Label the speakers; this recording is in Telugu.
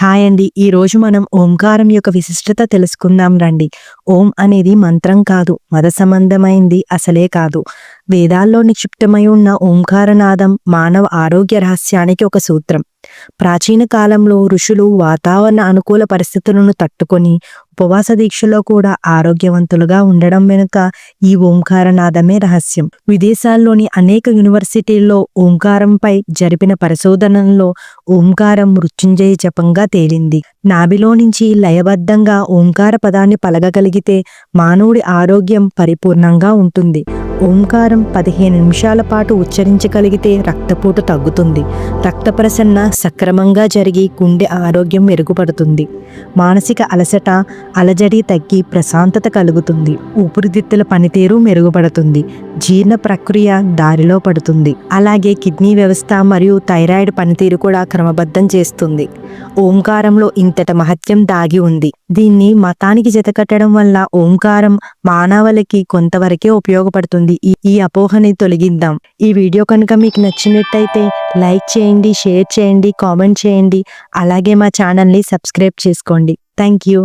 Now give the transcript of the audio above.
Speaker 1: హాయ్ అండి. ఈ రోజు మనం ఓంకారం యొక్క విశిష్టత తెలుసుకుందాం రండి. ఓం అనేది మంత్రం కాదు మత సంబంధమైంది అసలే కాదు. వేదాల్లో నిక్షిప్తమై ఉన్న ఓంకారనాదం మానవ ఆరోగ్య రహస్యానికి ఒక సూత్రం. ప్రాచీన కాలంలో ఋషులు వాతావరణ అనుకూల పరిస్థితులను తట్టుకొని ఉపవాస దీక్షలో కూడా ఆరోగ్యవంతులుగా ఉండడం వెనుక ఈ ఓంకారనాదమే రహస్యం. విదేశాల్లోని అనేక యూనివర్సిటీల్లో ఓంకారంపై జరిపిన పరిశోధనల్లో ఓంకారం మృత్యుంజయ జపంగా తేలింది. నాభిలో నుంచి లయబద్ధంగా ఓంకార పదాన్ని పలగగలిగి పలకగలిగితే మానవుడి ఆరోగ్యం పరిపూర్ణంగా ఉంటుంది. ఓంకారం పదిహేను నిమిషాల పాటు ఉచ్చరించగలిగితే రక్తపోటు తగ్గుతుంది. రక్త ప్రసన్న సక్రమంగా జరిగి గుండె ఆరోగ్యం మెరుగుపడుతుంది. మానసిక అలసట అలజడి తగ్గి ప్రశాంతత కలుగుతుంది. ఊపిరితిత్తుల పనితీరు మెరుగుపడుతుంది. జీర్ణ ప్రక్రియ దారిలో పడుతుంది. అలాగే కిడ్నీ వ్యవస్థ మరియు థైరాయిడ్ పనితీరు కూడా క్రమబద్ధం చేస్తుంది. ఓంకారంలో ఇంతట మహత్యం దాగి ఉంది. దీన్ని మతానికి జతకట్టడం వల్ల ఓంకారం మానవులకి కొంతవరకే ఉపయోగపడుతుంది. ఈ ఈ అపోహని తొలగిద్దాం. ఈ వీడియో కనుక మీకు నచ్చినట్టయితే లైక్ చేయండి షేర్ చేయండి కామెంట్ చేయండి. అలాగే మా ఛానల్ని సబ్స్క్రైబ్ చేసుకోండి. Thank you.